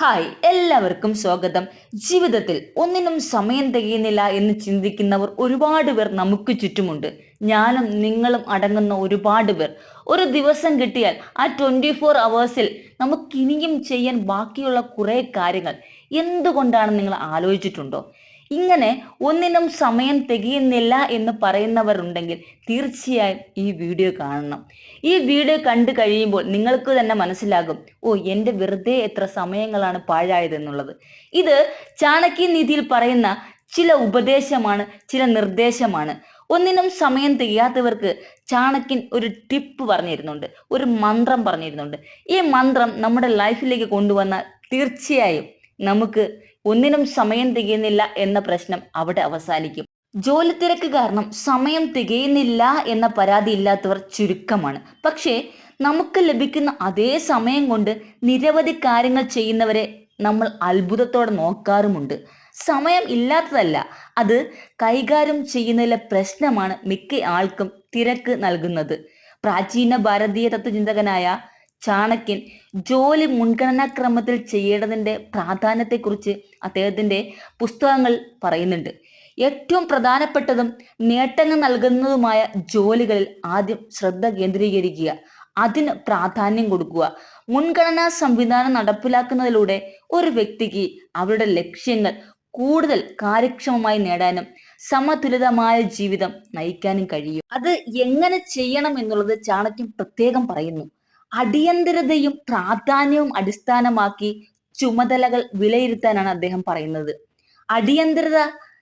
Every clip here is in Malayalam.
ഹായ് എല്ലാവർക്കും സ്വാഗതം. ജീവിതത്തിൽ ഒന്നിനും സമയം തികയുന്നില്ല എന്ന് ചിന്തിക്കുന്നവർ ഒരുപാട് പേർ നമുക്ക് ചുറ്റുമുണ്ട്. ഞാനും നിങ്ങളും അടങ്ങുന്ന ഒരുപാട് പേർ. ഒരു ദിവസം കിട്ടിയാൽ ആ ട്വന്റി ഫോർ അവേഴ്സിൽ നമുക്കിനിയും ചെയ്യാൻ ബാക്കിയുള്ള കുറേ കാര്യങ്ങൾ. എന്തുകൊണ്ടാണ് നിങ്ങൾ ആലോചിച്ചിട്ടുണ്ടോ? ഇങ്ങനെ ഒന്നിനും സമയം തികയുന്നില്ല എന്ന് പറയുന്നവരുണ്ടെങ്കിൽ തീർച്ചയായും ഈ വീഡിയോ കാണണം. ഈ വീഡിയോ കണ്ടു കഴിയുമ്പോൾ നിങ്ങൾക്ക് തന്നെ മനസ്സിലാകും ഓ എന്റെ വെറുതെ എത്ര സമയങ്ങളാണ് പാഴായതെന്നുള്ളത്. ഇത് ചാണക്യ നീതിയിൽ പറയുന്ന ചില ഉപദേശമാണ് ചില നിർദ്ദേശമാണ്. ഒന്നിനും സമയം തികയാത്തവർക്ക് ചാണക്യൻ ഒരു ടിപ്പ് പറഞ്ഞിരുന്നുണ്ട് ഒരു മന്ത്രം പറഞ്ഞിരുന്നുണ്ട്. ഈ മന്ത്രം നമ്മുടെ ലൈഫിലേക്ക് കൊണ്ടുവന്നാൽ തീർച്ചയായും നമുക്ക് ഒന്നിനും സമയം തികയുന്നില്ല എന്ന പ്രശ്നം അവിടെ അവസാനിക്കും. ജോലി തിരക്ക് കാരണം സമയം തികയുന്നില്ല എന്ന പരാതി ഇല്ലാത്തവർ ചുരുക്കമാണ്. പക്ഷേ നമുക്ക് ലഭിക്കുന്ന അതേ സമയം കൊണ്ട് നിരവധി കാര്യങ്ങൾ ചെയ്യുന്നവരെ നമ്മൾ അത്ഭുതത്തോടെ നോക്കാറുമുണ്ട്. സമയം ഇല്ലാത്തതല്ല അത് കൈകാര്യം ചെയ്യുന്നതിലെ പ്രശ്നമാണ് മിക്ക ആൾക്കും തിരക്ക് നൽകുന്നത്. പ്രാചീന ഭാരതീയ തത്വചിന്തകനായ ചാണക്യൻ ജോലി മുൻഗണനാക്രമത്തിൽ ചെയ്യേണ്ടതിന്റെ പ്രാധാന്യത്തെക്കുറിച്ച് അദ്ദേഹത്തിന്റെ പുസ്തകങ്ങൾ പറയുന്നുണ്ട്. ഏറ്റവും പ്രധാനപ്പെട്ടതും നേട്ടങ്ങൾ നൽകുന്നതുമായ ജോലികളിൽ ആദ്യം ശ്രദ്ധ കേന്ദ്രീകരിക്കുക. അതിന് പ്രാധാന്യം കൊടുക്കുക. മുൻഗണനാ സംവിധാനം നടപ്പിലാക്കുന്നതിലൂടെ ഒരു വ്യക്തിക്ക് അവരുടെ ലക്ഷ്യങ്ങൾ കൂടുതൽ കാര്യക്ഷമമായി നേടാനും സമതുലിതമായ ജീവിതം നയിക്കാനും കഴിയും. അത് എങ്ങനെ ചെയ്യണം എന്നുള്ളത് ചാണക്യം പ്രത്യേകം പറയുന്നു. അടിയന്തരതയും പ്രാധാന്യവും അടിസ്ഥാനമാക്കി ചുമതലകൾ വിലയിരുത്താനാണ് അദ്ദേഹം പറയുന്നത്. അടിയന്തരത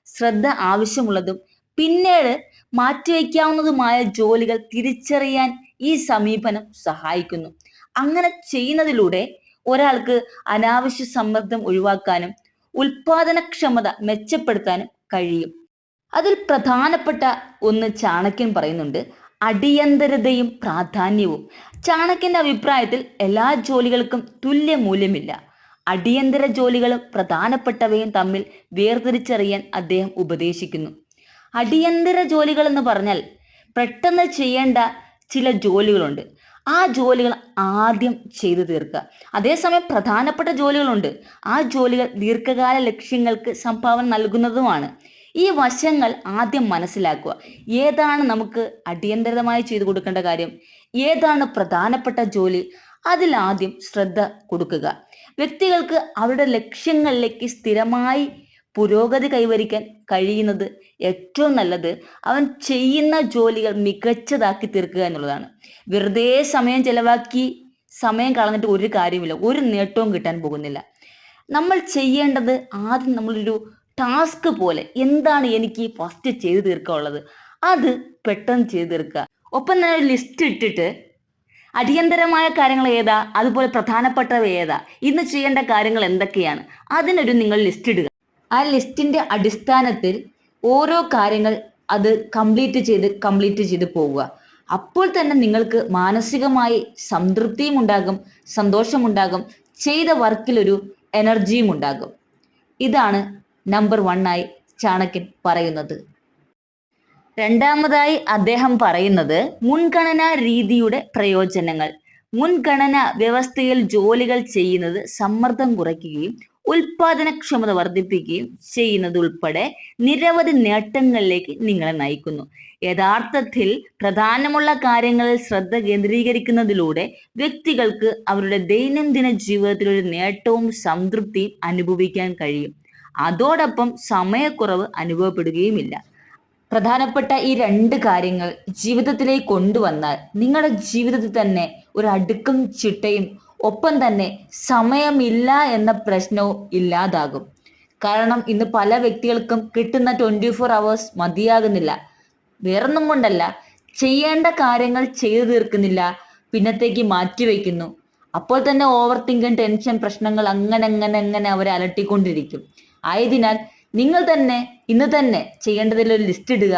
ശ്രദ്ധ ആവശ്യമുള്ളതും പിന്നീട് മാറ്റിവെക്കാവുന്നതുമായ ജോലികൾ തിരിച്ചറിയാൻ ഈ സമീപനം സഹായിക്കുന്നു. അങ്ങനെ ചെയ്യുന്നതിലൂടെ ഒരാൾക്ക് അനാവശ്യ സമ്മർദ്ദം ഒഴിവാക്കാനും ഉൽപാദനക്ഷമത മെച്ചപ്പെടുത്താനും കഴിയും. അതിൽ പ്രധാനപ്പെട്ട ഒന്ന് ചാണക്യൻ പറയുന്നുണ്ട്. അടിയന്തരതയും പ്രാധാന്യവും. ചാണക്യന്റെ അഭിപ്രായത്തിൽ എല്ലാ ജോലികൾക്കും തുല്യ മൂല്യമില്ല. അടിയന്തര ജോലികളും പ്രധാനപ്പെട്ടവയും തമ്മിൽ വേർതിരിച്ചറിയാൻ അദ്ദേഹം ഉപദേശിക്കുന്നു. അടിയന്തര ജോലികൾ എന്ന് പറഞ്ഞാൽ പെട്ടെന്ന് ചെയ്യേണ്ട ചില ജോലികളുണ്ട്. ആ ജോലികൾ ആദ്യം ചെയ്തു തീർക്കുക. അതേസമയം പ്രധാനപ്പെട്ട ജോലികളുണ്ട്. ആ ജോലികൾ ദീർഘകാല ലക്ഷ്യങ്ങൾക്ക് സംഭാവന നൽകുന്നതുമാണ്. ഈ വശങ്ങൾ ആദ്യം മനസ്സിലാക്കുക. ഏതാണ് നമുക്ക് അടിയന്തരമായി ചെയ്തു കൊടുക്കേണ്ട കാര്യം? ഏതാണ് പ്രധാനപ്പെട്ട ജോലി? അതിലാദ്യം ശ്രദ്ധ കൊടുക്കുക. വ്യക്തികൾക്ക് അവരുടെ ലക്ഷ്യങ്ങളിലേക്ക് സ്ഥിരമായി പുരോഗതി കൈവരിക്കാൻ കഴിയുന്നത് ഏറ്റവും നല്ലത്. അവൻ ചെയ്യുന്ന ജോലികൾ മികച്ചതാക്കി തീർക്കുക എന്നുള്ളതാണ്. വെറുതെ സമയം ചെലവാക്കി സമയം കളഞ്ഞിട്ട് ഒരു കാര്യമില്ല ഒരു നേട്ടവും കിട്ടാൻ പോകുന്നില്ല. നമ്മൾ ചെയ്യേണ്ടത് ആദ്യം നമ്മളൊരു ടാസ്ക് പോലെ എന്താണ് എനിക്ക് ഫസ്റ്റ് ചെയ്തു തീർക്കാനുള്ളത്? അത് പെട്ടെന്ന് ചെയ്തു തീർക്കുക. ഒപ്പം തന്നെ ഒരു ലിസ്റ്റ് ഇട്ടിട്ട് അടിയന്തരമായ കാര്യങ്ങൾ ഏതാ? അതുപോലെ പ്രധാനപ്പെട്ടവ ഏതാ? ഇന്ന് ചെയ്യേണ്ട കാര്യങ്ങൾ എന്തൊക്കെയാണ്? അതിനൊരു നിങ്ങൾ ലിസ്റ്റ് ഇടുക. ആ ലിസ്റ്റിന്റെ അടിസ്ഥാനത്തിൽ ഓരോ കാര്യങ്ങൾ അത് കംപ്ലീറ്റ് ചെയ്ത് കംപ്ലീറ്റ് ചെയ്ത് പോവുക. അപ്പോൾ തന്നെ നിങ്ങൾക്ക് മാനസികമായി സംതൃപ്തിയും ഉണ്ടാകും സന്തോഷമുണ്ടാകും ചെയ്ത വർക്കിലൊരു എനർജിയും ഉണ്ടാകും. ഇതാണ് നമ്പർ വണ്ണായി ചാണക്യൻ പറയുന്നത്. രണ്ടാമതായി അദ്ദേഹം പറയുന്നത് മുൻഗണനാ രീതിയുടെ പ്രയോജനങ്ങൾ. മുൻഗണന വ്യവസ്ഥയിൽ ജോലികൾ ചെയ്യുന്നത് സമ്മർദ്ദം കുറയ്ക്കുകയും ഉൽപാദനക്ഷമത വർദ്ധിപ്പിക്കുകയും ചെയ്യുന്നത് ഉൾപ്പെടെ നിരവധി നേട്ടങ്ങളിലേക്ക് നിങ്ങളെ നയിക്കുന്നു. യഥാർത്ഥത്തിൽ പ്രധാനമുള്ള കാര്യങ്ങളിൽ ശ്രദ്ധ കേന്ദ്രീകരിക്കുന്നതിലൂടെ വ്യക്തികൾക്ക് അവരുടെ ദൈനംദിന ജീവിതത്തിൽ ഒരു നേട്ടവും സംതൃപ്തിയും അനുഭവിക്കാൻ കഴിയും. അതോടൊപ്പം സമയക്കുറവ് അനുഭവപ്പെടുകയുമില്ല. പ്രധാനപ്പെട്ട ഈ രണ്ട് കാര്യങ്ങൾ ജീവിതത്തിലേക്ക് കൊണ്ടുവന്നാൽ നിങ്ങളുടെ ജീവിതത്തിൽ തന്നെ ഒരു അടുക്കും ചിട്ടയും ഒപ്പം തന്നെ സമയമില്ല എന്ന പ്രശ്നവും ഇല്ലാതാകും. കാരണം ഇന്ന് പല വ്യക്തികൾക്കും കിട്ടുന്ന ട്വന്റി ഫോർ അവേഴ്സ് മതിയാകുന്നില്ല. വേറൊന്നും കൊണ്ടല്ല ചെയ്യേണ്ട കാര്യങ്ങൾ ചെയ്തു തീർക്കുന്നില്ല പിന്നത്തേക്ക് മാറ്റിവെക്കുന്നു അപ്പോൾ തന്നെ ഓവർ തിങ്കും ടെൻഷൻ പ്രശ്നങ്ങൾ അങ്ങനെ അങ്ങനെ അങ്ങനെ അവരെ അലട്ടിക്കൊണ്ടിരിക്കും. ആയതിനാൽ നിങ്ങൾ തന്നെ ഇന്ന് തന്നെ ചെയ്യേണ്ടതിൽ ഒരു ലിസ്റ്റ് ഇടുക.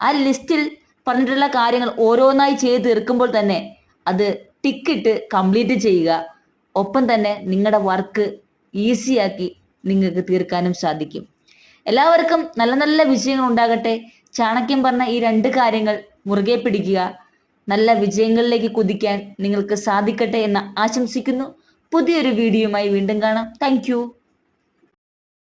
ആ ലിസ്റ്റിൽ പറഞ്ഞിട്ടുള്ള കാര്യങ്ങൾ ഓരോന്നായി ചെയ്ത് തീർക്കുമ്പോൾ തന്നെ അത് ടിക്കിട്ട് കംപ്ലീറ്റ് ചെയ്യുക. ഒപ്പം തന്നെ നിങ്ങളുടെ വർക്ക് ഈസിയാക്കി നിങ്ങൾക്ക് തീർക്കാനും സാധിക്കും. എല്ലാവർക്കും നല്ല നല്ല വിജയങ്ങൾ ഉണ്ടാകട്ടെ. ചാണക്യം പറഞ്ഞ ഈ രണ്ട് കാര്യങ്ങൾ മുറുകെ പിടിക്കുക. നല്ല വിജയങ്ങളിലേക്ക് കുതിക്കാൻ നിങ്ങൾക്ക് സാധിക്കട്ടെ എന്ന് ആശംസിക്കുന്നു. പുതിയൊരു വീഡിയോയുമായി വീണ്ടും കാണാം. താങ്ക്